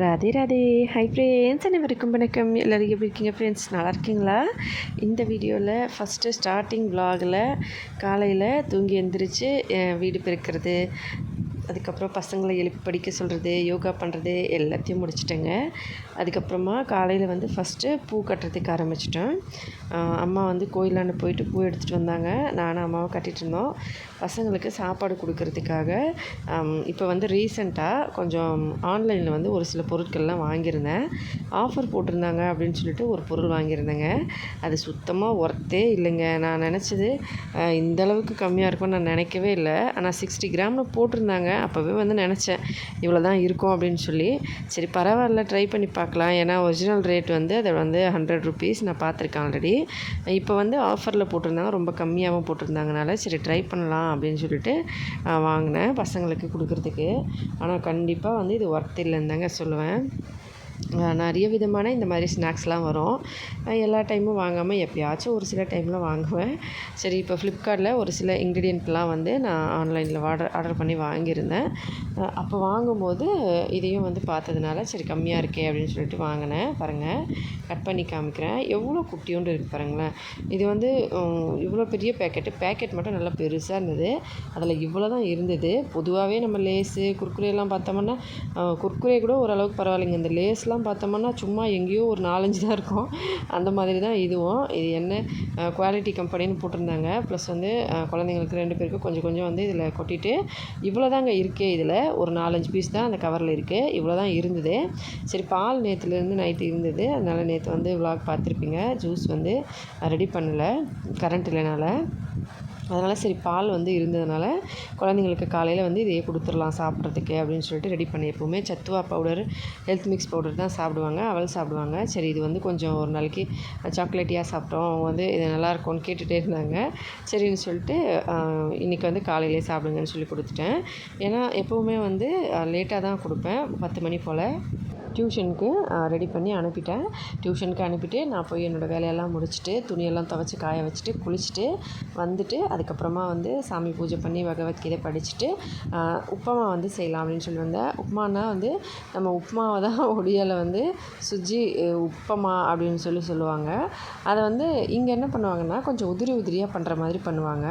Radhe Radhe. Hi friends அனைவருக்கும் வணக்கம். எல்லோரும் எப்படி இருக்கீங்க ஃப்ரெண்ட்ஸ் நல்லா இருக்கீங்களா? இந்த வீடியோவில் ஃபஸ்ட்டு ஸ்டார்டிங் vlogல காலையில் தூங்கி எந்திரிச்சு வீடு பெருக்கிறது. அதுக்கப்புறம் பசங்களை எழுப்பி படிக்க சொல்கிறது யோகா பண்ணுறது எல்லாத்தையும் முடிச்சிட்டேங்க. அதுக்கப்புறமா காலையில் வந்து ஃபஸ்ட்டு பூ கட்டுறதுக்கு ஆரம்பிச்சிட்டேன். அம்மா வந்து கோயிலாண்டு போயிட்டு பூ எடுத்துகிட்டு வந்தாங்க. நானும் அம்மாவும் கட்டிகிட்டு இருந்தோம். பசங்களுக்கு சாப்பாடு கொடுக்கறதுக்காக இப்போ வந்து ரீசெண்டாக கொஞ்சம் ஆன்லைனில் வந்து ஒரு சில பொருட்கள்லாம் வாங்கியிருந்தேன். ஆஃபர் போட்டிருந்தாங்க அப்படின்னு சொல்லிட்டு ஒரு பொருள் வாங்கியிருந்தேங்க. அது சுத்தமாக ஒர்த்தே இல்லைங்க. நான் நினச்சது இந்த அளவுக்கு கம்மியாக இருக்கும்னு நான் நினைக்கவே இல்லை. ஆனால் சிக்ஸ்டி கிராமில் போட்டிருந்தாங்க. அப்போவே வந்து நினச்சேன் இவ்வளோ தான் இருக்கும் அப்படின்னு சொல்லி. சரி பரவாயில்ல ட்ரை பண்ணி பார்க்கலாம். ஏன்னா ஒரிஜினல் ரேட் வந்து அதை வந்து ஹண்ட்ரட் ருபீஸ் நான் பார்த்துருக்கேன் ஆல்ரெடி இப்போ வந்து ஆஃபரில் போட்டிருந்தாங்க ரொம்ப கம்மியாகவும் போட்டிருந்தாங்கனால சரி ட்ரை பண்ணலாம் அப்படின்னு சொல்லிட்டு வாங்கினேன் பசங்களுக்கு கொடுக்குறதுக்கு. ஆனால் கண்டிப்பாக வந்து இது ஒர்த் இல்லைன்னு தாங்க சொல்லுவேன். நிறைய விதமான இந்த மாதிரி ஸ்நாக்ஸ்லாம் வரும். எல்லா டைமும் வாங்காமல் எப்பயாச்சும் ஒரு சில டைமில் வாங்குவேன். சரி இப்போ ஃப்ளிப்கார்ட்டில் ஒரு சில இன்க்ரீடியண்ட்லாம் வந்து நான் ஆன்லைனில் ஆர்டர் ஆர்டர் பண்ணி வாங்கியிருந்தேன். அப்போ வாங்கும்போது இதையும் வந்து பார்த்ததுனால சரி கம்மியாக இருக்கே அப்படின்னு சொல்லிட்டு வாங்கினேன். பாருங்கள் கட் பண்ணி காமிக்கிறேன். எவ்வளோ குட்டியோண்டு இருக்குது பாருங்களேன். இது வந்து இவ்வளோ பெரிய பேக்கெட்டு பேக்கெட் மட்டும் நல்லா பெருசாக இருந்தது. அதில் இவ்வளோ தான் இருந்தது. பொதுவாகவே நம்ம லேஸு குர்குரேலாம் பார்த்தோம்னா குர்குரே கூட ஓரளவுக்கு பரவாயில்லைங்க. இந்த லேஸில் லேஸ்லாம் பார்த்தோம்னா சும்மா எங்கேயோ ஒரு நாலஞ்சு தான் இருக்கும். அந்த மாதிரி தான் இதுவும். இது என்ன குவாலிட்டி கம்பெனின்னு போட்டிருந்தாங்க. ப்ளஸ் வந்து குழந்தைங்களுக்கு ரெண்டு பேருக்கும் கொஞ்சம் கொஞ்சம் வந்து இதில் கொட்டிட்டு இவ்வளோ தாங்க இருக்கே இதில். ஒரு நாலஞ்சு பீஸ் தான் அந்த கவரில் இருக்குது இவ்வளோ தான் இருந்தது. சரி பால் நேற்றுலேருந்து நைட்டு இருந்தது. அதனால் நேற்று வந்து விலாக் பார்த்துருப்பீங்க. ஜூஸ் வந்து ரெடி பண்ணலை. கரண்ட் இல்லைனால. அதனால் சரி பால் வந்து இருந்ததுனால குழந்தைங்களுக்கு காலையில் வந்து இதையே கொடுத்துடலாம் சாப்பிட்றதுக்கு அப்படின்னு சொல்லிட்டு ரெடி பண்ணி எப்போவுமே சத்துவா பவுடர் ஹெல்த் மிக்ஸ் பவுடர் தான் சாப்பிடுவாங்க. அவள் சாப்பிடுவாங்க. சரி இது வந்து கொஞ்சம் ஒரு நாளைக்கு சாக்லேட்டியாக சாப்பிட்டோம். அவங்க வந்து இது நல்லாயிருக்கும்னு கேட்டுகிட்டே இருந்தாங்க. சரின்னு சொல்லிட்டு இன்றைக்கி இன்னைக்கு வந்து காலையிலே சாப்பிடுங்கன்னு சொல்லி கொடுத்துட்டேன். ஏன்னா எப்போவுமே வந்து லேட்டாக தான் கொடுப்பேன். பத்து மணி போல். டியூஷனுக்கு ரெடி பண்ணி அனுப்பிட்டேன். டியூஷனுக்கு அனுப்பிட்டு நான் போய் என்னோடய வேலையெல்லாம் முடிச்சுட்டு துணியெல்லாம் துவைச்சி காய வச்சுட்டு குளிச்சுட்டு வந்துட்டு அதுக்கப்புறமா வந்து சாமி பூஜை பண்ணி பகவத்கீதை படிச்சுட்டு உப்புமா வந்து செய்யலாம் அப்படின்னு சொல்லி வந்தேன். உப்புமானா வந்து நம்ம உப்புமாவை தான் ஒடியால் வந்து சுஜி உப்பமா உப்புமா அப்படின்னு சொல்லி சொல்லுவாங்க. அதை வந்து இங்கே என்ன பண்ணுவாங்கன்னா கொஞ்சம் உதிரி உதிரியாக பண்ணுற மாதிரி பண்ணுவாங்க.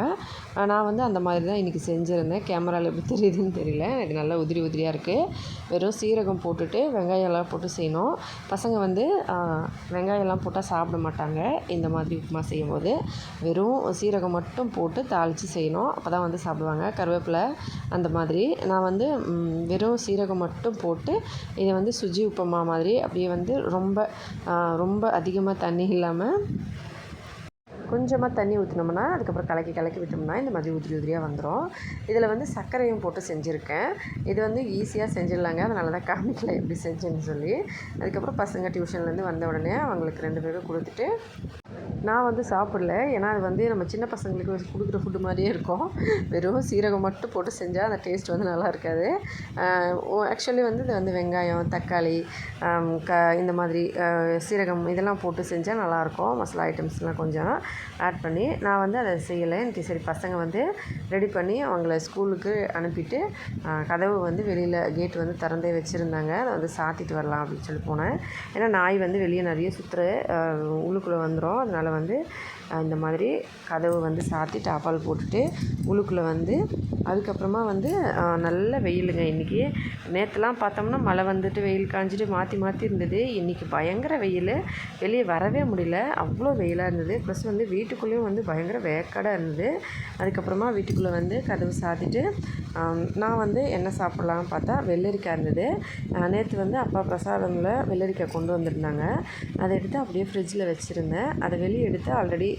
நான் வந்து அந்த மாதிரி தான் இன்றைக்கி செஞ்சுருந்தேன். கேமராவில் எப்படி தெரியுதுன்னு தெரியல. எனக்கு நல்லா உதிரி உதிரியாக இருக்குது வெறும் சீரகம் போட்டுட்டு வெங்காயம் எல்லாம் போட்டு செய்யணும். பசங்க வந்து வெங்காயம்லாம் போட்டால் சாப்பிட மாட்டாங்க. இந்த மாதிரி உப்புமா செய்யும்போது வெறும் சீரகம் மட்டும் போட்டு தாளித்து செய்யணும். அப்போ தான் வந்து சாப்பிடுவாங்க. கருவேப்பிலை அந்த மாதிரி. நான் வந்து வெறும் சீரகம் மட்டும் போட்டு இதை வந்து சுஜி உப்புமா மாதிரி அப்படியே வந்து ரொம்ப ரொம்ப அதிகமாக தண்ணி இல்லாமல் கொஞ்சமாக தண்ணி ஊற்றினோம்னா அதுக்கப்புறம் கலக்கி கலக்கி விட்டோம்னா இந்த மாதிரி உதிரி உதிரியாக வந்துடும் இதில் வந்து சர்க்கரையும் போட்டு செஞ்சுருக்கேன். இது வந்து ஈஸியாக செஞ்சிடலாங்க. அதனால தான் காமிக்கல எப்படி செஞ்சேன்னு சொல்லி. அதுக்கப்புறம் பசங்க டியூஷன்லேருந்து வந்த உடனே அவங்களுக்கு ரெண்டு பேரும் கொடுத்துட்டு நான் வந்து சாப்பிடல. ஏன்னா அது வந்து நம்ம சின்ன பசங்களுக்கு கொடுக்குற ஃபுட்டு மாதிரியே இருக்கும். வெறும் சீரகம் மட்டும் போட்டு செஞ்சால் அந்த டேஸ்ட் வந்து நல்லா இருக்காது. ஆக்சுவலி வந்து இது வந்து வெங்காயம் தக்காளி க இந்த மாதிரி சீரகம் இதெல்லாம் போட்டு செஞ்சால் நல்லாயிருக்கும் மசாலா ஐட்டம்ஸ்லாம் கொஞ்சம். ஆட் பண்ணி நான் வந்து அதை செய்யலை. எனக்கு சரி பசங்க வந்து ரெடி பண்ணி அவங்கள ஸ்கூலுக்கு அனுப்பிட்டு கதவு வந்து வெளியில் கேட் வந்து திறந்தே வச்சுருந்தாங்க. அதை வந்து சாத்திட்டு வரலாம் அப்படின்னு சொல்லி போனேன். ஏன்னா நாய் வந்து வெளியே நிறைய சுற்றுற உள்ளுக்குள்ளே வந்துடும் அதனால் வந்து இந்த மாதிரி கதவு வந்து சாத்தி டாப்பால் போட்டுட்டு உள்ளுக்குள்ளே வந்து அதுக்கப்புறமா வந்து நல்ல வெயிலுங்க. இன்றைக்கி நேற்றுலாம் பார்த்தோம்னா மழை வந்துட்டு வெயில் காஞ்சிட்டு மாற்றி மாற்றி இருந்தது. இன்றைக்கி பயங்கர வெயில். வெளியே வரவே முடியல. அவ்வளோ வெயிலாக இருந்தது. ப்ளஸ் வந்து வீட்டுக்குள்ளேயும் வந்து பயங்கர வேக்கடாக இருந்தது. அதுக்கப்புறமா வீட்டுக்குள்ளே வந்து கதவு சாத்திட்டு நான் வந்து என்ன சாப்பிட்லான்னு பார்த்தா வெள்ளரிக்காய் இருந்தது. நேற்று வந்து அப்பா பிரசாதமில் வெள்ளரிக்காய் கொண்டு வந்திருந்தாங்க. அதை எடுத்து அப்படியே ஃப்ரிட்ஜில் வச்சுருந்தேன். அதை வெளியே எடுத்து ஆல்ரெடி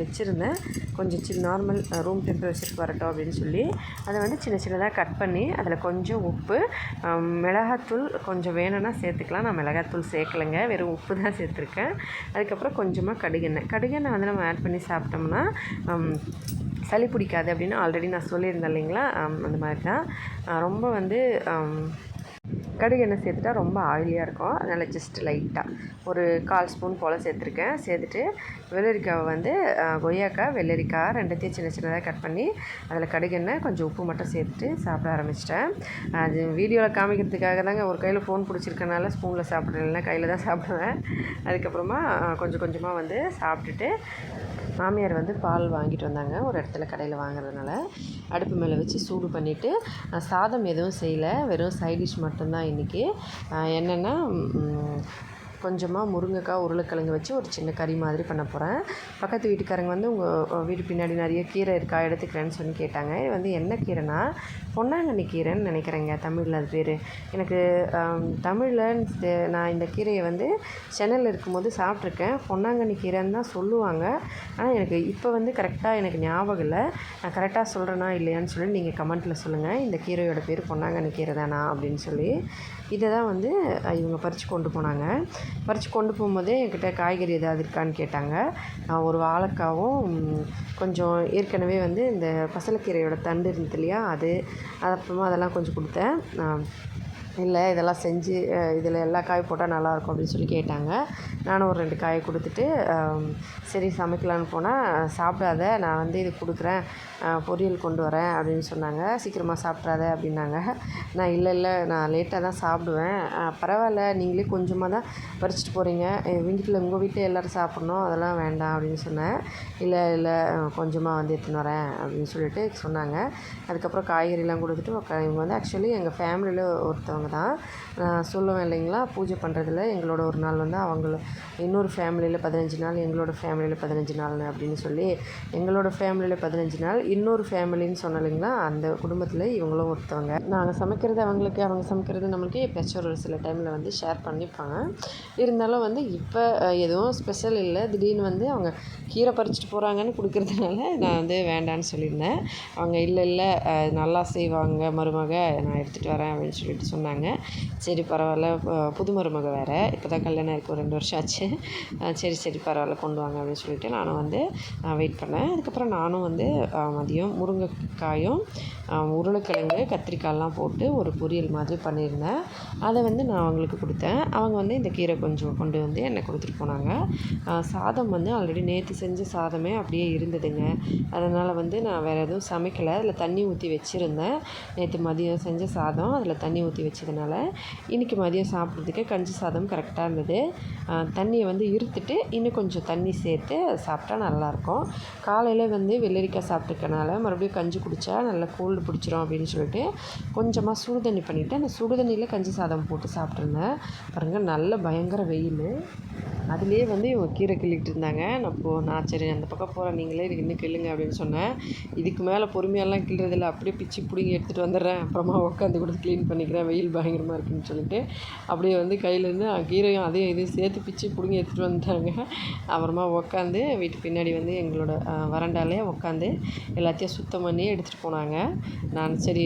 வச்சுருந்தேன். கொஞ்சம் சின்ன நார்மல் ரூம் டெம்பரேச்சருக்கு வரட்டும் அப்படின்னு சொல்லி. அதை வந்து சின்ன சின்னதாக கட் பண்ணி அதில் கொஞ்சம் உப்பு மிளகாத்தூள் கொஞ்சம் வேணும்னா சேர்த்துக்கலாம். நான் மிளகாத்தூள் சேர்க்கலைங்க. வெறும் உப்பு தான் சேர்த்துருக்கேன். அதுக்கப்புறம் கொஞ்சமாக கடுகெண்ணெய். கடுகெண்ணெய் வந்து நம்ம ஆட் பண்ணி சாப்பிட்டோம்னா சளி பிடிக்காது அப்படின்னு ஆல்ரெடி நான் சொல்லியிருந்தேன் இல்லைங்களா? அந்த மாதிரி தான். ரொம்ப வந்து கடுகு எண்ணெய் சேர்த்துட்டா ரொம்ப ஆயிலியாக இருக்கும். அதனால் ஜஸ்ட் லைட்டாக ஒரு கால் ஸ்பூன் போல் சேர்த்துருக்கேன். சேர்த்துட்டு வெள்ளரிக்காவை வந்து கொய்யாக்காய் வெள்ளரிக்காய் ரெண்டுத்தையும் சின்ன சின்னதாக கட் பண்ணி அதில் கடுகு எண்ணெய் கொஞ்சம் உப்பு மட்டும் சேர்த்துட்டு சாப்பிட ஆரம்பிச்சிட்டேன். அது வீடியோவில் காமிக்கிறதுக்காக தாங்க. ஒரு கையில் ஃபோன் பிடிச்சிருக்கனால ஸ்பூனில் சாப்பிட்றேன் இல்லைன்னா கையில் தான் சாப்பிடுவேன். அதுக்கப்புறமா கொஞ்சம் கொஞ்சமாக வந்து சாப்பிட்டுட்டு மாமியார் வந்து பால் வாங்கிட்டு வந்தாங்க. ஒரு இடத்துல கடையில் வாங்குறதுனால அடுப்பு மேலே வச்சு சூடு பண்ணிவிட்டு சாதம் எதுவும் செய்யலை. வெறும் சைடிஷ் மட்டும்தான் இன்றைக்கி என்னென்னா கொஞ்சமாக முருங்கைக்காய் உருளைக்கிழங்கு வச்சு ஒரு சின்ன கறி மாதிரி பண்ண போகிறேன் பக்கத்து வீட்டுக்காரங்க வந்து உங்கள் வீட்டு பின்னாடி நிறைய கீரை இருக்கா எடுத்துக்கிறேன்னு சொல்லி கேட்டாங்க. இது வந்து என்ன கீரைனா பொன்னாங்கண்ணி கீரைன்னு நினைக்கிறேங்க. தமிழில் அது பேர். எனக்கு தமிழில் நான் இந்த கீரையை வந்து சென்னையில் இருக்கும்போது சாப்பிட்ருக்கேன் பொன்னாங்கண்ணி கீரைன்னு தான் சொல்லுவாங்க. ஆனால் எனக்கு இப்போ வந்து கரெக்டாக எனக்கு ஞாபகம் இல்லை. நான் கரெக்டாக சொல்கிறேனா இல்லையான்னு சொல்லி நீங்கள் கமெண்ட்டில் சொல்லுங்கள் இந்த கீரையோட பேர் பொன்னாங்கண்ணி கீரை தானா அப்படின்னு சொல்லி. இதை தான் வந்து இவங்க பறித்து கொண்டு போனாங்க. பறித்து கொண்டு போகும்போதே என்கிட்ட காய்கறி ஏதாவது இருக்கான்னு கேட்டாங்க. நான் ஒரு வாழைக்காவும் கொஞ்சம் ஏற்கனவே வந்து இந்த பசலைக்கீரையோட தண்டு இருந்தது இல்லையா அது அது அப்புறமா அதெல்லாம் கொஞ்சம் கொடுத்தேன். நான் இல்லை இதெல்லாம் செஞ்சு இதில் எல்லா காய் போட்டால் நல்லாயிருக்கும் அப்படின்னு சொல்லி கேட்டாங்க. நானும் ஒரு ரெண்டு காயை கொடுத்துட்டு சரி சமைக்கலான்னு போனால் சாப்பிடாத நான் வந்து இது கொடுக்குறேன் பொரியல் கொண்டு வரேன் அப்படின்னு சொன்னாங்க. சீக்கிரமாக சாப்பிட்றாத அப்படின்னாங்க. நான் இல்லை இல்லை நான் லேட்டாக தான் சாப்பிடுவேன். பரவாயில்ல நீங்களே கொஞ்சமாக தான் பறிச்சிட்டு போகிறீங்க வீட்டில் உங்கள் வீட்டில் எல்லோரும் சாப்பிட்ணும் அதெல்லாம் வேண்டாம் அப்படின்னு சொன்னேன். இல்லை இல்லை கொஞ்சமாக வந்து எடுத்துன்னு வரேன் அப்படின்னு சொல்லிட்டு சொன்னாங்க. அதுக்கப்புறம் காய்கறிலாம் கொடுத்துட்டு உக்கா- இவங்க வந்து ஆக்சுவலி எங்கள் ஃபேமிலியில் ஒருத்தவங்க தான். நான் சொல்லுவேன் இல்லைங்களா பூஜை பண்ணுறதுல எங்களோட ஒரு நாள் வந்து அவங்கள இன்னொரு ஃபேமிலியில் பதினஞ்சு நாள் எங்களோட ஃபேமிலியில் பதினஞ்சு நாள் அப்படின்னு சொல்லி எங்களோட ஃபேமிலியில் பதினஞ்சு நாள் இன்னொரு ஃபேமிலின்னு சொன்ன இல்லைங்களா அந்த குடும்பத்தில் இவங்களும் ஒருத்தவங்க. நாங்கள் சமைக்கிறது அவங்களுக்கு அவங்க சமைக்கிறது நம்மளுக்கு எப்பயாச்சும் ஒரு சில டைமில் வந்து ஷேர் பண்ணிப்பாங்க. இருந்தாலும் வந்து இப்போ எதுவும் ஸ்பெஷல் இல்லை. திடீர்னு வந்து அவங்க கீரை பறிச்சுட்டு போகிறாங்கன்னு கொடுக்குறதுனால நான் வந்து வேண்டான்னு சொல்லியிருந்தேன். அவங்க இல்லை இல்லை நல்லா செய்வாங்க மருமக நான் எடுத்துகிட்டு வரேன் அப்படின்னு சொல்லிட்டு சொன்னாங்க. சரி பரவாயில்ல. புது மருமக வேறு. இப்போ தான் கல்யாணம் இருக்குது ஒரு ரெண்டு வருஷம் ஆச்சு. சரி சரி பரவாயில்ல. கொண்டு வாங்க அப்படின்னு சொல்லிட்டு நானும் வந்து வெயிட் பண்ணேன். அதுக்கப்புறம் நானும் வந்து மதியம் முருங்கைக்காயும் உருளைக்கிழங்கு கத்திரிக்காயெலாம் போட்டு ஒரு பொரியல் மாதிரி பண்ணியிருந்தேன். அதை வந்து நான் அவங்களுக்கு கொடுத்தேன். அவங்க வந்து இந்த கீரை கொஞ்சம் கொண்டு வந்து என்னை கொடுத்துட்டு போனாங்க. சாதம் வந்து ஆல்ரெடி நேற்று செஞ்ச சாதமே அப்படியே இருந்ததுங்க. அதனால் வந்து நான் வேறு எதுவும் சமைக்கலை. அதில் தண்ணி ஊற்றி வச்சுருந்தேன். நேற்று மதியம் செஞ்ச சாதம். அதில் தண்ணி ஊற்றி வச்சதுனால இன்றைக்கி மதியம் சாப்பிட்றதுக்கு கஞ்சி சாதம் கரெக்டாக இருந்தது. தண்ணியை வந்து இருத்துட்டு இன்னும் கொஞ்சம் தண்ணி சேர்த்து சாப்பிட்டா நல்லாயிருக்கும். காலையில் வந்து வெள்ளரிக்காய் சாப்பிட்டுக்கனால மறுபடியும் கஞ்சி குடித்தா நல்லா கோல்டு பிடிச்சிரும் அப்படின்னு சொல்லிட்டு கொஞ்சமாக சுடு தண்ணி பண்ணிவிட்டு அந்த சுடு தண்ணியில் கஞ்சி சாதம் போட்டு சாப்பிட்ருந்தேன் பாருங்கள் நல்ல பயங்கர வெயில். அதுலேயே வந்து இவங்க கீரை கிள்ளிட்டு இருந்தாங்க. நான் போ நான் சரி அந்த பக்கம் போகிறேன் நீங்களே எனக்கு இன்னும் கிள்ளுங்க அப்படின்னு சொன்னேன். இதுக்கு மேலே பொறுமையெல்லாம் கிள்ளுறதில்ல. அப்படியே பிச்சு பிடிங்கி எடுத்துகிட்டு வந்துடுறேன். அப்புறமா உட்காந்து கூட க்ளீன் பண்ணிக்கிறேன். வெயில் பயங்கரமாக இருக்குன்னு சொல்லிட்டு அப்படியே வந்து கையிலேருந்து கீரையும் அதையும் இதையும் சேர்த்து பிச்சு பிடுங்கி எடுத்துகிட்டு வந்துட்டாங்க. அப்புறமா உட்காந்து வீட்டு பின்னாடி வந்து எங்களோட அஹ், உக்காந்து உட்காந்து எல்லாத்தையும் சுத்தம் பண்ணி எடுத்துகிட்டு போனாங்க. நான் சரி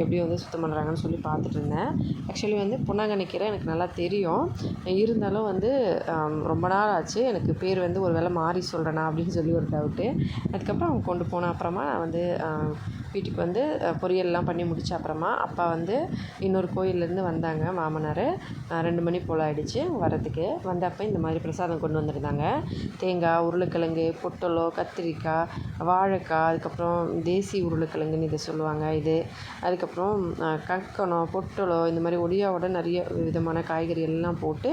எப்படி வந்து சுத்தம் பண்ணுறாங்கன்னு சொல்லி பார்த்துட்டு இருந்தேன். ஆக்சுவலி வந்து பொன்னாங்கண்ணி கீரை எனக்கு நல்லா தெரியும். இருந்தாலும் வந்து ரொம்ப நாள் ஆச்சு. எனக்கு பேர் வந்து ஒரு வேளை மாறி சொல்கிறேனா அப்படின்னு சொல்லி ஒரு டவுட்டு அதுக்கப்புறம் அவங்க கொண்டு போன அப்புறமா நான் வந்து வீட்டுக்கு வந்து பொரியல்லாம் பண்ணி முடிச்ச அப்புறமா அப்பா வந்து இன்னொரு கோயிலேருந்து வந்தாங்க மாமனார். ரெண்டு மணி போல் ஆகிடுச்சு வரதுக்கு வந்தப்போ இந்த மாதிரி பிரசாதம் கொண்டு வந்திருந்தாங்க. தேங்காய் உருளைக்கிழங்கு பொட்டலம் கத்திரிக்காய் வாழைக்காய் அதுக்கப்புறம் தேசி உருளைக்கிழங்குன்னு இதை சொல்லுவாங்க இது. அதுக்கப்புறம் கக்கணம் பொட்டலோ இந்த மாதிரி ஒடியாவோட நிறைய விதமான காய்கறி எல்லாம் போட்டு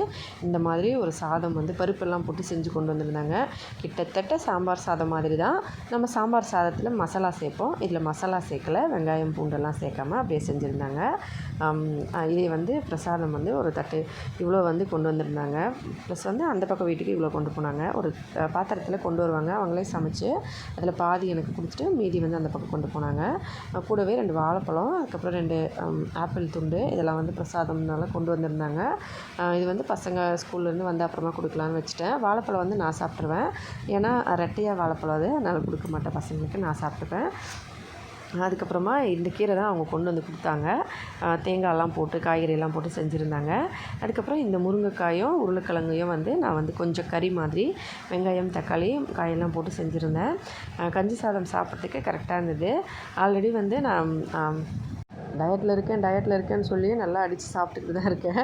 இந்த மாதிரி ஒரு சாதம் வந்து பருப்பெல்லாம் போட்டு செஞ்சு கொண்டு வந்திருந்தாங்க. கிட்டத்தட்ட சாம்பார் சாதம் மாதிரி தான். நம்ம சாம்பார் சாதத்தில் மசாலா சேர்ப்போம். இதில் மசாலா சேர்க்கல வெங்காயம் பூண்டெல்லாம் சேர்க்காம அப்படியே செஞ்சுருந்தாங்க. ஆம், இதை வந்து பிரசாதம் வந்து ஒரு தட்டு இவ்வளோ வந்து கொண்டு வந்திருந்தாங்க. ப்ளஸ் வந்து அந்த பக்கம் வீட்டுக்கு இவ்வளோ கொண்டு போனாங்க. ஒரு பாத்திரத்தில் கொண்டு வருவாங்க. அவங்களே சமைச்சு அதில் பாதி எனக்கு கொடுத்துட்டு மீதி வந்து அந்த பக்கம் கொண்டு போனாங்க. கூடவே ரெண்டு வாழைப்பழம் அதுக்கப்புறம் ரெண்டு ஆப்பிள் துண்டு இதெல்லாம் வந்து பிரசாதம்னால கொண்டு வந்திருந்தாங்க. இது வந்து பசங்க ஸ்கூல்லேருந்து வந்த அப்புறமா கொடுக்கலான்னு வச்சுட்டேன். வாழைப்பழம் வந்து நான் சாப்பிட்ருவேன் ஏன்னா ரெட்டையாக வாழைப்பழம் அது. அதனால் கொடுக்க மாட்டேன். பசங்களுக்கு நான் சாப்பிட்டுப்பேன். அதுக்கப்புறமா இந்த கீரை தான் அவங்க கொண்டு வந்து கொடுத்தாங்க. தேங்காயெல்லாம் போட்டு காய்கறியெல்லாம் போட்டு செஞ்சுருந்தாங்க. அதுக்கப்புறம் இந்த முருங்கைக்காயும் உருளைக்கிழங்கையும் வந்து நான் வந்து கொஞ்சம் கறி மாதிரி வெங்காயம் தக்காளி காயெல்லாம் போட்டு செஞ்சுருந்தேன். கஞ்சி சாதம் சாப்பிட்றதுக்கு கரெக்டாக இருந்தது. ஆல்ரெடி வந்து நான் டயட்டில் இருக்கேன் டயட்டில் இருக்கேன்னு சொல்லி நல்லா அடித்து சாப்பிட்டுக்கிட்டு தான் இருக்கேன்.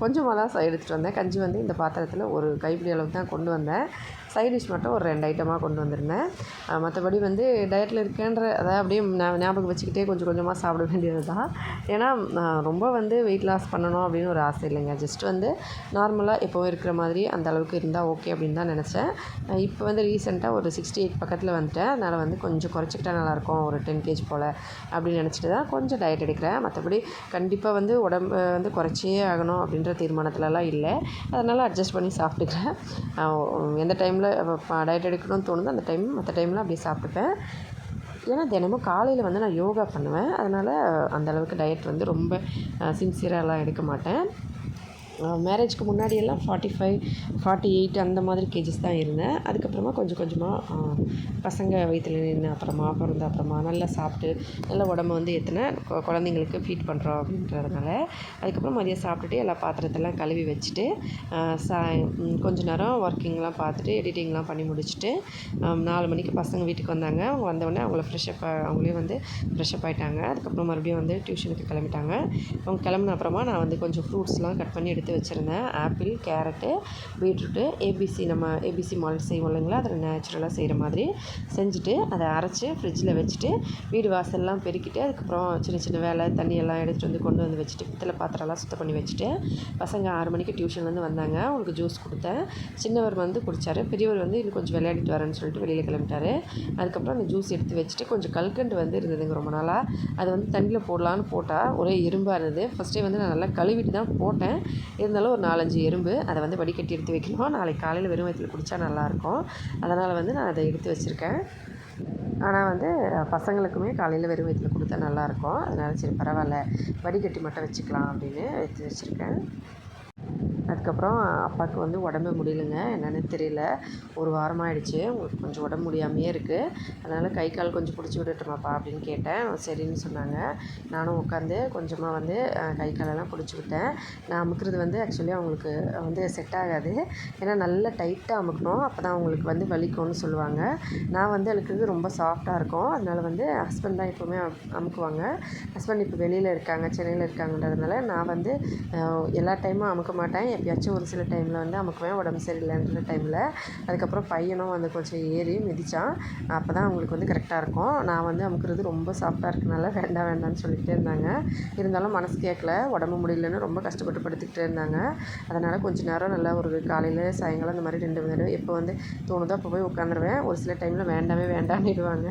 கொஞ்சமாக தான் எடுத்துகிட்டு வந்தேன். கஞ்சி வந்து இந்த பாத்திரத்தில் ஒரு கைப்பிடி அளவுக்கு தான் கொண்டு வந்தேன். சைட் டிஷ் மட்டும் ஒரு ரெண்டு ஐட்டமாக கொண்டு வந்திருந்தேன். மற்றபடி வந்து டயட்டில் இருக்கேன்ற அதை அப்படியே ஞாபகம் வச்சுக்கிட்டே கொஞ்சம் கொஞ்சமாக சாப்பிட வேண்டியது தான் ஏன்னா ரொம்ப வந்து வெயிட் லாஸ் பண்ணணும் அப்படின்னு ஒரு ஆசை இல்லைங்க. ஜஸ்ட் வந்து நார்மலாக எப்போவும் இருக்கிற மாதிரி அந்த அளவுக்கு இருந்தால் ஓகே அப்படின்னு தான் நினச்சேன். இப்போ வந்து ரீசெண்டாக ஒரு சிக்ஸ்டி எயிட் பக்கத்தில் வந்துட்டேன். அதனால் வந்து கொஞ்சம் குறைச்சிக்கிட்டா நல்லாயிருக்கும் ஒரு டென் கேஜ் போல் அப்படின்னு நினச்சிட்டு தான் கொஞ்சம் டயட் எடுக்கிறேன். மற்றபடி கண்டிப்பாக வந்து உடம்பு வந்து குறைச்சே ஆகணும் அப்படின்ற தீர்மானத்துலலாம் இல்லை. அதனால் அட்ஜஸ்ட் பண்ணி சாப்பிட்டுக்கிறேன். எந்த டைம் டைமில் டயட் எடுக்கணும்னு தோணுது. அந்த டைம் மற்ற டைமில் அப்படியே சாப்பிட்டுப்பேன். ஏன்னா தினமும் காலையில் வந்து நான் யோகா பண்ணுவேன். அதனால் அந்தளவுக்கு டயட் வந்து ரொம்ப சின்சியராகலாம் எடுக்க மாட்டேன். மேரேஜ்க்கு முன்னாடியெல்லாம் ஃபார்ட்டி ஃபைவ் ஃபார்ட்டி எயிட் அந்த மாதிரி கேஜஸ் தான் இருந்தேன். அதுக்கப்புறமா கொஞ்சம் கொஞ்சமாக பசங்க வயிற்றில் நின்று அப்புறமா பிறந்த அப்புறமா நல்லா சாப்பிட்டு நல்லா உடம்ப வந்து எத்தனை குழந்தைங்களுக்கு ஃபீட் பண்ணுறோம் அப்படின்றதுனால அதுக்கப்புறம் மதியம் சாப்பிட்டுட்டு எல்லா பாத்திரத்தெல்லாம் கழுவி வச்சுட்டு சா கொஞ்ச நேரம் ஒர்க்கிங்லாம் பார்த்துட்டு எடிட்டிங்லாம் பண்ணி முடிச்சுட்டு நாலு மணிக்கு பசங்க வீட்டுக்கு வந்தாங்க. அவங்க வந்தவுடனே அவங்கள ஃப்ரெஷ்அப் அவங்களே வந்து ஃப்ரெஷ்அப் ஆகிட்டாங்க அதுக்கப்புறம் மறுபடியும் வந்து டியூஷனுக்கு கிளம்பிட்டாங்க. அவங்க கிளம்புன அப்புறமா நான் வந்து கொஞ்சம் ஃப்ரூட்ஸ்லாம் கட் பண்ணி எடுத்து எடுத்து வச்சுருந்தேன். ஆப்பிள் கேரட்டு பீட்ரூட்டு ஏபிசி நம்ம ஏபிசி மால் செய்வோம் இல்லைங்களா? அதில் நேச்சுரலாக செய்கிற மாதிரி செஞ்சுட்டு அதை அரைச்சி ஃப்ரிட்ஜில் வச்சுட்டு வீடு வாசல்லாம் பெருக்கிட்டு அதுக்கப்புறம் சின்ன சின்ன வேலை தண்ணியெல்லாம் எடுத்துகிட்டு வந்து கொண்டு வந்து வச்சுட்டு பித்தளை பாத்திரம்லாம் சுத்தம் பண்ணி வச்சுட்டு பசங்க ஆறு மணிக்கு டியூஷன்லேருந்து வந்தாங்க. அவங்களுக்கு ஜூஸ் கொடுத்தேன். சின்னவர் வந்து குடித்தார் பெரியவர் வந்து இன்னும் கொஞ்சம் விளையாடிட்டு வரேன்னு சொல்லிட்டு வெளியில் கிளம்பிட்டார். அதுக்கப்புறம் அந்த ஜூஸ் எடுத்து வச்சுட்டு கொஞ்சம் கல்கண்டு வந்து இருந்ததுங்க ரொம்ப நாளாக அது வந்து தண்ணியில் போடலான்னு போட்டால் ஒரே இரும்பாக இருந்தது. ஃபஸ்ட்டே வந்து நான் நல்லா கழுவிட்டு தான் போட்டேன். இருந்தாலும் ஒரு நாலஞ்சு எறும்பு அதை வந்து வடிகட்டி எடுத்து வைக்கணும். நாளைக்கு காலையில் வெறும் வயிற்றில் குடித்தா நல்லாயிருக்கும். அதனால் வந்து நான் அதை எடுத்து வச்சுருக்கேன். ஆனால் வந்து பசங்களுக்குமே காலையில் வெறும் வயிற்றில் கொடுத்தா நல்லாயிருக்கும். அதனால் சரி பரவாயில்ல. வடிகட்டி மட்டும் வச்சுக்கலாம் அப்படின்னு எடுத்து வச்சுருக்கேன். அதுக்கப்புறம் அப்பாவுக்கு வந்து உடம்பு முடியலைங்க. என்னென்னு தெரியல. ஒரு வாரமாக ஆகிடுச்சு உங்களுக்கு கொஞ்சம் உடம்பு முடியாமையே இருக்குது அதனால் கை கால் கொஞ்சம் பிடிச்சி விடட்டுமாப்பா அப்படின்னு கேட்டேன். சரின்னு சொன்னாங்க. நானும் உட்காந்து கொஞ்சமாக வந்து கை காலெல்லாம் பிடிச்சி விட்டேன். நான் அமுக்கிறது வந்து ஆக்சுவலி அவங்களுக்கு வந்து செட் ஆகாது. ஏன்னா நல்லா டைட்டாக அமுக்கணும். அப்போ தான் அவங்களுக்கு வந்து வலிக்கும்னு சொல்லுவாங்க. நான் வந்து அழுக்கிறது ரொம்ப சாஃப்டாக இருக்கும். அதனால் வந்து ஹஸ்பண்ட் தான் எப்போவுமே அமுக்குவாங்க. ஹஸ்பண்ட் இப்போ வெளியில் இருக்காங்க சென்னையில் இருக்காங்கன்றதுனால நான் வந்து எல்லா டைமும் அமுக்க மாட்டேன். எப்பயாச்சும் ஒரு சில டைமில் வந்து அமுக்குவேன். உடம்பு சரியில்லைன்ற டைமில் அதுக்கப்புறம் பையனும் வந்து கொஞ்சம் ஏறி மிதித்தான் அப்போ தான் அவங்களுக்கு வந்து கரெக்டாக இருக்கும். நான் வந்து அமுக்கிறது ரொம்ப சாஃப்டாக இருக்கனால வேண்டாம் வேண்டாம்னு சொல்லிகிட்டே இருந்தாங்க. இருந்தாலும் மனசு கேட்கல உடம்பு முடியலன்னு ரொம்ப கஷ்டப்பட்டு படுத்துக்கிட்டே இருந்தாங்க. அதனால் கொஞ்சம் நேரம் நல்லா ஒரு காலையில் சாயங்காலம் இந்த மாதிரி ரெண்டு மணி எப்போ வந்து தோணுதோ அப்போ போய் உட்காந்துருவேன். ஒரு சில டைமில் வேண்டாமே வேண்டாம்னுடுவாங்க.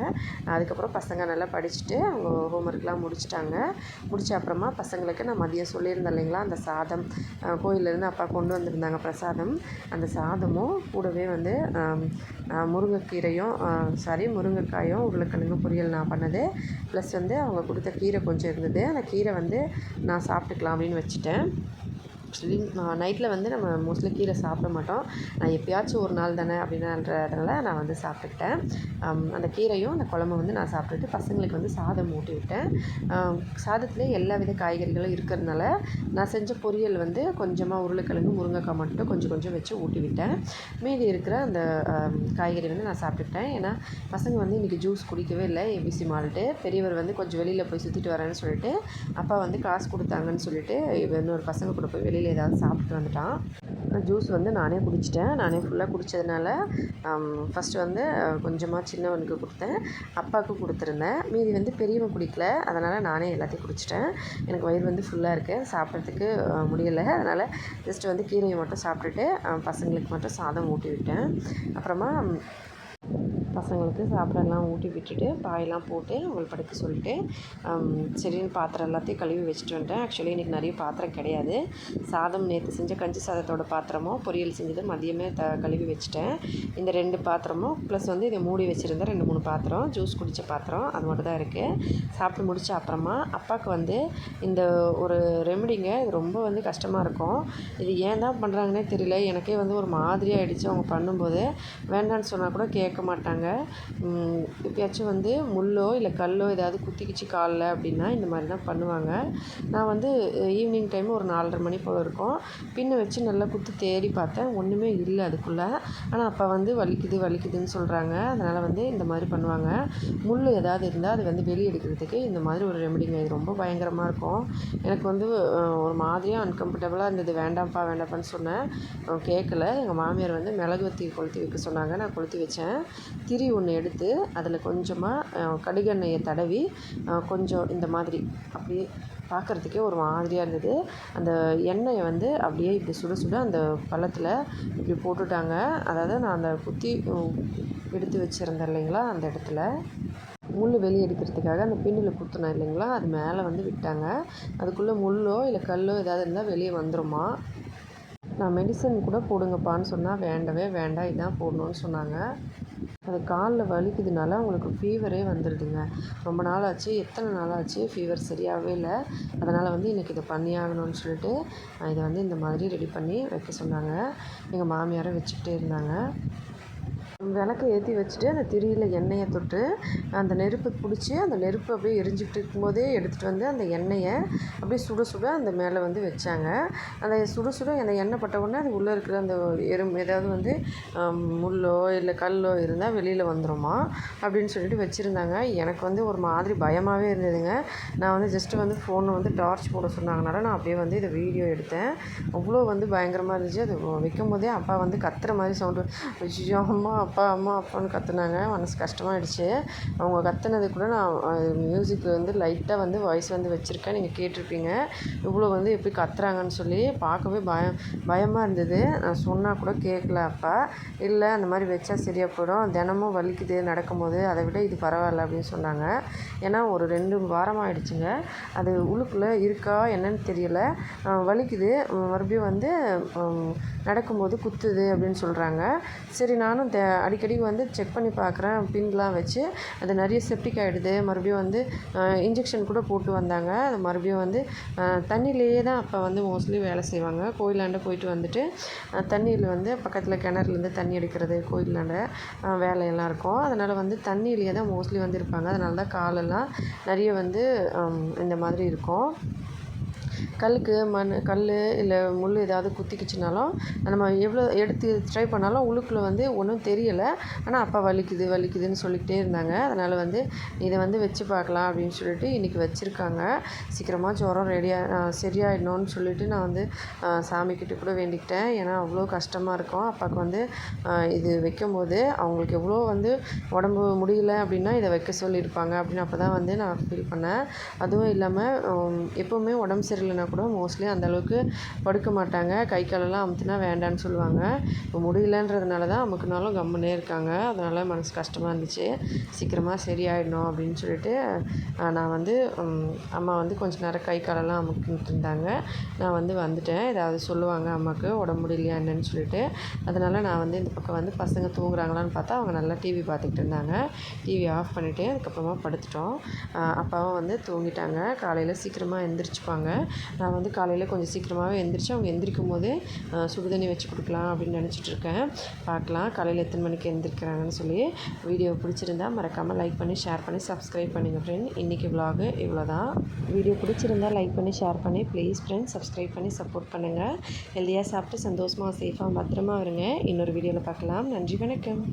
அதுக்கப்புறம் பசங்க நல்லா படிச்சுட்டு அவங்க ஹோம்ஒர்க்லாம் முடிச்சிட்டாங்க. முடிச்ச அப்புறமா பசங்களுக்கு நான் மதியம் சொல்லியிருந்தேன் இல்லைங்களா? அந்த சாதம் கோயிலேருந்து அப்பா கொண்டு வந்திருந்தாங்க பிரசாதம். அந்த சாதமும் கூடவே வந்து முருங்கைக்கீரையும் சாரி முருங்கைக்காயும் உருளைக்கிழங்கு பொரியல் நான் பண்ணது. ப்ளஸ் வந்து அவங்க கொடுத்த கீரை கொஞ்சம் இருந்தது. அந்த கீரை வந்து நான் சாப்பிட்டுக்கலாம் அப்படின்னு வச்சுட்டேன். ஆக்சுவலி நைட்டில் வந்து நம்ம மோஸ்ட்லி கீரை சாப்பிட மாட்டோம். நான் எப்போயாச்சும் ஒரு நாள் தானே அப்படின்றதுனால நான் வந்து சாப்பிட்டுக்கிட்டேன். அந்த கீரையும் அந்த குழம்பு வந்து நான் சாப்பிட்டுட்டு பசங்களுக்கு வந்து சாதம் ஊட்டி விட்டேன். சாதத்துலேயே எல்லா வித காய்கறிகளும் இருக்கிறதுனால நான் செஞ்ச பொரியல் வந்து கொஞ்சமாக உருளைக்கிழங்கு முருங்கைக்காய் மட்டும் கொஞ்சம் கொஞ்சம் வச்சு ஊட்டி விட்டேன். மீதி இருக்கிற அந்த காய்கறி வந்து நான் சாப்பிட்டுக்கிட்டேன். ஏன்னா பசங்க வந்து இன்றைக்கி ஜூஸ் குடிக்கவே இல்லை. ஏபிசி மால்ட்டு பெரியவர் வந்து கொஞ்சம் வெளியில் போய் சுற்றிட்டு வரேன்னு சொல்லிட்டு அப்பா வந்து காசு கொடுத்தாங்கன்னு சொல்லிட்டு இன்னொரு பசங்க கூட போய் வெளியில் வெளியில் ஏதாவது சாப்பிட்டு வந்துட்டான். ஜூஸ் வந்து நானே குடிச்சிட்டேன். நானே ஃபுல்லாக குடித்ததுனால ஃபஸ்ட்டு வந்து கொஞ்சமாக சின்னவனுக்கு கொடுத்தேன். அப்பாவுக்கு கொடுத்துருந்தேன். மீதி வந்து பெரியவன் குடிக்கல. அதனால் நானே எல்லாத்தையும் குடிச்சிட்டேன். எனக்கு வயிறு வந்து ஃபுல்லாக இருக்குது சாப்பிட்றதுக்கு முடியலை. அதனால் ஜஸ்ட்டு வந்து கீரையை மட்டும் சாப்பிட்டுட்டு பசங்களுக்கு மட்டும் சாதம் ஊட்டி விட்டேன் அப்புறமா பசங்களுக்கு சாப்பிடலாம் ஊட்டி விட்டுட்டு பாயெல்லாம் போட்டு அவங்களை படுக்க சொல்லிட்டு சரின்னு பாத்திரம் எல்லாத்தையும் கழுவி வச்சுட்டு வந்துட்டேன். ஆக்சுவலி இன்றைக்கி நிறைய பாத்திரம் கிடையாது. சாதம் நேற்று செஞ்ச கஞ்சி சாதத்தோட பாத்திரமும் பொரியல் செஞ்சது மதியமே த கழுவி வச்சுட்டேன். இந்த ரெண்டு பாத்திரமும் ப்ளஸ் வந்து இதை மூடி வச்சுருந்தேன் ரெண்டு மூணு பாத்திரம் ஜூஸ் குடித்த பாத்திரம் அது மட்டும் தான் இருக்குது சாப்பிட்டு முடித்த அப்புறமா அப்பாவுக்கு வந்து இந்த ஒரு ரெமடிங்க இது ரொம்ப வந்து கஷ்டமாக இருக்கும். இது ஏன் தான் பண்ணுறாங்கன்னே தெரியல. எனக்கே வந்து ஒரு மாதிரி ஆகிடுச்சு அவங்க பண்ணும்போது வேண்டான்னு சொன்னால் கூட கேட்க மாட்டாங்க. ம், எப்பயாச்சும் வந்து முள்ளோ இல்லை கல்லோ ஏதாவது குத்திக்கிச்சு காலில் அப்படின்னா இந்த மாதிரி தான் பண்ணுவாங்க. நான் வந்து ஈவினிங் டைம் ஒரு நாலரை மணி போல் இருக்கும். பின்ன வச்சு நல்லா குத்து தேடி பார்த்தேன். ஒன்றுமே இல்லை அதுக்குள்ளே. ஆனால் அப்போ வந்து வலிக்குது வலிக்குதுன்னு சொல்கிறாங்க அதனால் வந்து இந்த மாதிரி பண்ணுவாங்க. முள் ஏதாவது இருந்தால் அது வந்து வெளியே எடுக்கிறதுக்கு இந்த மாதிரி ஒரு ரெமடிங்க இது ரொம்ப பயங்கரமாக இருக்கும். எனக்கு வந்து ஒரு மாதிரியாக அன்கம்ஃபர்டபுளாக இருந்தது. வேண்டாம்ப்பா வேண்டாம்ப்பான்னு சொன்னேன். கேட்கல எங்கள் மாமியார் வந்து மிளகு வத்தி கொளுத்தி வைக்க சொன்னாங்க. நான் கொளுத்தி வச்சேன். திரி ஒன்று எடுத்து அதில் கொஞ்சமாக கடுகெண்ணெயை தடவி கொஞ்சம் இந்த மாதிரி அப்படியே பார்க்குறதுக்கே ஒரு மாதிரியாக இருந்தது. அந்த எண்ணெயை வந்து அப்படியே இப்படி சுட சுட அந்த பள்ளத்தில் இப்படி போட்டுட்டாங்க. அதாவது நான் அந்த குத்தி எடுத்து வச்சுருந்தேன் இல்லைங்களா அந்த இடத்துல. முள் வெளியே எடுக்கிறதுக்காக அந்த பின்னில் குத்துனேன் இல்லைங்களா அது மேலே வந்து விட்டாங்க. அதுக்குள்ளே முள்ளோ இல்லை கல்லோ ஏதாவது இருந்தால் வெளியே வந்துருமா. நான் மெடிசன் கூட போடுங்கப்பான்னு சொன்னால் வேண்டவே வேண்டாம் இதான் போடணும்னு சொன்னாங்க. அது காலில் வலிக்குதுனால அவங்களுக்கு ஃபீவரே வந்துடுதுங்க ரொம்ப நாள் ஆச்சு எத்தனை நாள் ஆச்சு ஃபீவர் சரியாகவே இல்லை. அதனால் வந்து இன்றைக்கி இதை பண்ணியாகணும்னு சொல்லிட்டு நான் இதை வந்து இந்த மாதிரி ரெடி பண்ணி வைக்க சொன்னாங்க. எங்கள் மாமியாரை வச்சுக்கிட்டே இருந்தாங்க. விளக்க ஏற்றி வச்சுட்டு அந்த திரியில் எண்ணெயை தொட்டு அந்த நெருப்பு பிடிச்சி அந்த நெருப்பு அப்படியே எரிஞ்சிட்டு இருக்கும்போதே எடுத்துகிட்டு வந்து அந்த எண்ணெயை அப்படியே சுட சுட அந்த மேலே வந்து வச்சாங்க. அந்த சுட சுட அந்த எண்ணெய் பட்ட உடனே அது உள்ளே இருக்கிற அந்த எறும்பு ஏதாவது வந்து முள்ளோ இல்லை கல்லோ இருந்தால் வெளியில் வந்துடுமா அப்படின்னு சொல்லிட்டு வச்சுருந்தாங்க. எனக்கு வந்து ஒரு மாதிரி பயமாகவே இருந்ததுங்க. நான் வந்து ஜஸ்ட்டு வந்து ஃபோனை வந்து டார்ச் போட சொன்னாங்கனால நான் அப்படியே வந்து இதை வீடியோ எடுத்தேன். அவ்வளோ வந்து பயங்கரமாக இருந்துச்சு. அது வைக்கும் போதே அப்பா வந்து கத்துற மாதிரி சவுண்டு அம்மா அப்பா அம்மா அப்பான்னு கத்துனாங்க. மனசு கஷ்டமாயிடுச்சு. அவங்க கத்துனது கூட நான் மியூசிக் வந்து லைட்டாக வந்து வாய்ஸ் வந்து வச்சுருக்கேன். நீங்கள் கேட்டிருப்பீங்க. இவ்வளோ வந்து எப்படி கத்துறாங்கன்னு சொல்லி பார்க்கவே பயம் பயமாக இருந்தது. நான் சொன்னால் கூட கேட்கல அப்பா. இல்லை அந்த மாதிரி வச்சா சரியாக போயிடும். தினமும் வலிக்குது நடக்கும்போது. அதை விட இது பரவாயில்ல அப்படின்னு சொன்னாங்க. ஏன்னா ஒரு ரெண்டு வாரம் ஆயிடுச்சுங்க. அது உள்ளுக்குள்ளே இருக்கா என்னன்னு தெரியல. வலிக்குது. மறுபடியும் வந்து நடக்கும்போது குத்துது அப்படின்னு சொல்கிறாங்க சரி நானும் தே அடிக்கடி வந்து செக் பண்ணி பார்க்குறேன் பின்லாம் வச்சு. அது நிறைய செப்டிக் ஆகிடுது மறுபடியும் வந்து இன்ஜெக்ஷன் கூட போட்டு வந்தாங்க. அது மறுபடியும் வந்து தண்ணியிலேயே தான் அப்போ வந்து மோஸ்ட்லி வேலை செய்வாங்க. கோயிலாண்ட போயிட்டு வந்துட்டு தண்ணியில் வந்து பக்கத்தில் கிணறுலேருந்து தண்ணி எடுக்கிறது கோயிலாண்ட வேலையெல்லாம் இருக்கும். அதனால் வந்து தண்ணியிலேயே தான் மோஸ்ட்லி வந்து இருப்பாங்க. அதனால தான் காலெல்லாம் நிறைய வந்து இந்த மாதிரி இருக்கும். கல்லுக்கு மண் கல் இல்லை முள் ஏதாவது குத்திக்கிச்சுனாலும் நம்ம எவ்வளோ எடுத்து ட்ரை பண்ணாலும் உள்ளுக்குள்ளே வந்து ஒன்றும் தெரியலை. ஆனால் அப்பா வலிக்குது வலிக்குதுன்னு சொல்லிக்கிட்டே இருந்தாங்க. அதனால் வந்து இதை வந்து வச்சு பார்க்கலாம் அப்படின்னு சொல்லிட்டு இன்றைக்கி வச்சுருக்காங்க. சீக்கிரமாக ஜுரம் ரெடியாக சரியாயிடணும்னு சொல்லிட்டு நான் வந்து சாமிக்கிட்ட கூட வேண்டிக்கிட்டேன். ஏன்னா அவ்வளோ கஷ்டமாக இருக்கும். அப்பாவுக்கு வந்து இது வைக்கும்போது அவங்களுக்கு எவ்வளோ வந்து உடம்பு முடியல அப்படின்னா இதை வைக்க சொல்லியிருப்பாங்க அப்படின்னு அப்போ தான் வந்து நான் ஃபீல் பண்ணேன். அதுவும் இல்லாமல் எப்போவுமே உடம்பு சரியில்லைனா கூட மோஸ்ட்லி அந்தளவுக்கு படுக்க மாட்டாங்க. கை காலெல்லாம் அமுத்துனா வேண்டான்னு சொல்லுவாங்க. இப்போ முடியலன்றதுனால தான் அமுக்குனாலும் கம்முன்னே இருக்காங்க. அதனால் மனசு கஷ்டமாக இருந்துச்சு. சீக்கிரமாக சரியாயிடணும் அப்படின்னு சொல்லிட்டு நான் வந்து அம்மா வந்து கொஞ்ச நேரம் கை காலெல்லாம் அமுக்கிட்டு இருந்தாங்க. நான் வந்து வந்துட்டேன். ஏதாவது சொல்லுவாங்க அம்மாவுக்கு உடம்பு முடியலையா என்னன்னு சொல்லிட்டு. அதனால் நான் வந்து இந்த பக்கம் வந்து பசங்க தூங்குறாங்களான்னு பார்த்தா அவங்க நல்லா டிவி பார்த்துக்கிட்டு இருந்தாங்க. டிவி ஆஃப் பண்ணிவிட்டு அதுக்கப்புறமா படுத்துட்டோம். அப்பாவும் வந்து தூங்கிட்டாங்க. காலையில் சீக்கிரமாக எந்திரிச்சுப்பாங்க. நான் வந்து காலையில் கொஞ்சம் சீக்கிரமாகவே எந்திரிச்சு அவங்க எந்திரிக்கும் போதே சுடுதண்ணி வச்சு கொடுக்கலாம் அப்படின்னு நினச்சிட்டு இருக்கேன். பார்க்கலாம் காலையில் எத்தனை மணிக்கு எந்திரிக்கிறாங்கன்னு சொல்லி. வீடியோ பிடிச்சிருந்தா மறக்காமல் லைக் பண்ணி ஷேர் பண்ணி சப்ஸ்கிரைப் பண்ணுங்கள் ஃப்ரெண்ட் இன்றைக்கி விலாகு இவ்வளோ தான் வீடியோ பிடிச்சிருந்தா லைக் பண்ணி ஷேர் பண்ணி ப்ளீஸ் ஃப்ரெண்ட்ஸ் சப்ஸ்கிரைப் பண்ணி சப்போர்ட் பண்ணுங்கள் ஹெல்த்தியாக சாப்பிட்டு சந்தோஷமாக சேஃபாக பத்திரமா வருங்க இன்னொரு வீடியோவில் பார்க்கலாம். நன்றி வணக்கம்.